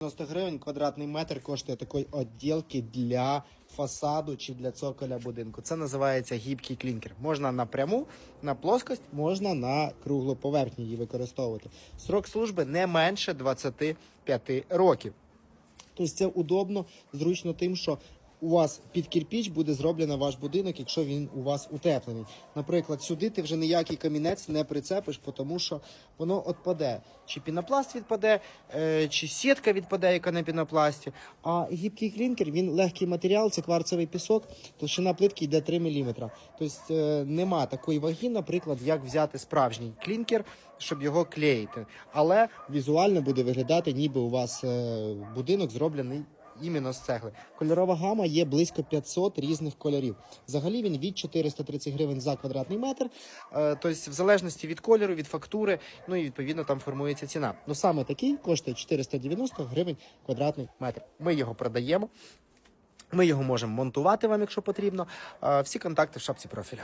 90 гривень квадратний метр коштує такої відділки для фасаду чи для цоколя будинку. Це називається гібкий клінкер. Можна напряму, на плоскость, можна на круглу поверхню її використовувати. Срок служби не менше 25 років. Тобто це удобно, зручно тим, що у вас під кирпіч буде зроблено ваш будинок, якщо він у вас утеплений. Наприклад, сюди ти вже ніякий камінець не прицепиш, тому що воно відпаде. Чи пінопласт відпаде, е, чи сітка відпаде, яка на пінопласті. А гібкий клінкер він легкий матеріал, це кварцевий пісок, товщина плитки йде 3 мм. Тобто е, нема такої ваги, наприклад, як взяти справжній клінкер, щоб його клеїти. Але візуально буде виглядати, ніби у вас е, будинок зроблений іменно з цегли. Кольорова гама є близько 500 різних кольорів. Взагалі він від 430 гривень за квадратний метр. Тобто, в залежності від кольору, від фактури, ну і відповідно там формується ціна. Ну саме такий коштує 490 гривень квадратний метр. Ми його продаємо. Ми його можемо монтувати вам, якщо потрібно. Е, Всі контакти в шапці профіля.